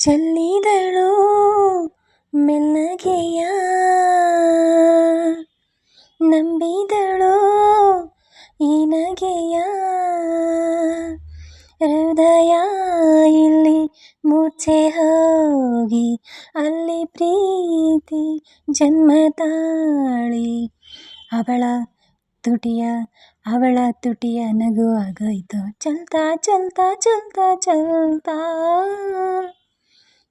ಚೆಲ್ಲಿದಳು ಮೆಲ್ಲಗೆಯ ನಂಬಿದಳು ಈ ನಗೆಯ ಹೃದಯ ಇಲ್ಲಿ ಮೂರ್ಛೆ ಹೋಗಿ, ಅಲ್ಲಿ ಪ್ರೀತಿ ಜನ್ಮ ತಾಳಿ. ಅವಳ ತುಟಿಯ ಅವಳ ತುಟಿಯ ನಗುವಾಗೋಯ್ತು ಚಲ್ತಾ ಚಲ್ತಾ ಚಲ್ತಾ ಚಲ್ತಾ.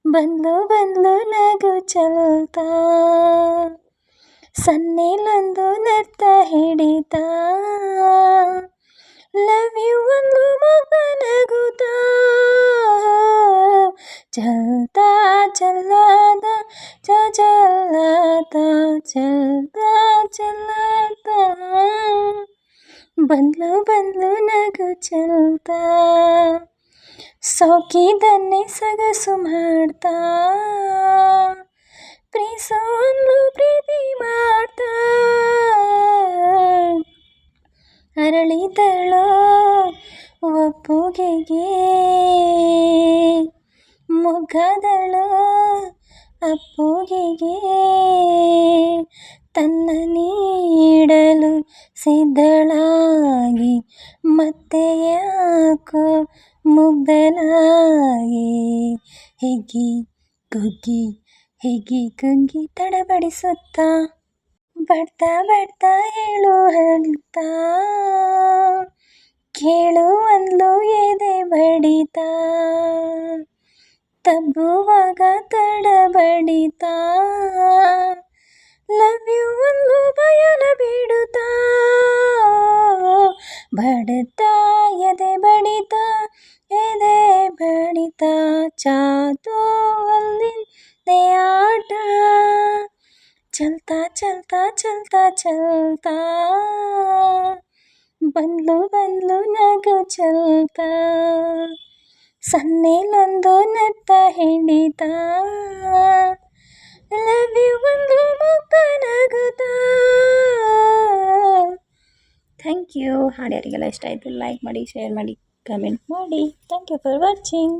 ಬಂದ್ಲು ಬಂದ್ಲು ನಗು ಚಲ್ತಾ ಸನ್ನೆಲೊಂದು ನರ್ತ ಹಿಡಿತ ಲವ್ ಯು ಒಂದು ಮಗ ನಗುತ್ತಾ ಚಲ್ತಾ ಚಲ್ಲಾದ ಚಲ್ಲಾತ ಚಲ್ತಾ ಚಲ್ಲಾತ ಬಂದ್ಲು ಬಂದ್ಲು ನಗು ಚಲ್ತಾ ಸೋಕಿದನ್ನೇ ಸೊಗಸು ಮಾಡ್ತಾ ಪ್ರೀಸೋನು ಪ್ರೀತಿ ಮಾಡ್ತಾ. ಅರಳಿದಳು ಒಪ್ಪುಗೆಗೆ ಮುಗದಳು ಅಪ್ಪುಗೆಗೆ. ತನ್ನ ನೀಡಲು ಸಿದ್ಧಳಾಗಿ ಮತ್ತೆ ಯಾಕೋ ಮುಗ್ಧಳಾಗಿ ಹಿಗ್ಗಿ ಕುಗ್ಗಿ ಹಿಗ್ಗಿ ಕುಗ್ಗಿ ತಡಬಡಿಸುತ್ತಾ ಬಡ್ತಾ ಬಡ್ತಾ ಹೇಳು ಹೇಳ್ತಾ ಕೇಳು ಅಂದ್ಲು ಎದೆ ಬಡಿತ ತಬ್ಬುವಾಗ ತಡಬಡಿತಾ ಲವ್ ಯು ಅಂದ್ಲು ಬಯಲ ಬಿಡುತ್ತಾ ಬಡ್ತಾ ಚಲ್ತಾ ಚಲ್ತಾ ಚಲ್ತಾ ಚಲ್ತಾ ಬಂದ್ಲು ಬಂದ್ಲು ನಗು ಚಲ್ತಾ ಸನ್ನೆಲೊಂದು ನತ್ತ ಹಿಡಿತ ಲವ್ ಯು ಒಂದು ಮುಖ ನಗುತ್ತಾ ಥ್ಯಾಂಕ್ ಯು ಹಾಡು ಯಾರಿಗೆಲ್ಲ ಇಷ್ಟ ಆಯಿತು ಲೈಕ್ ಮಾಡಿ ಶೇರ್ ಮಾಡಿ ಕಮೆಂಟ್ ಮಾಡಿ ಥ್ಯಾಂಕ್ ಯು ಫಾರ್ ವಾಚಿಂಗ್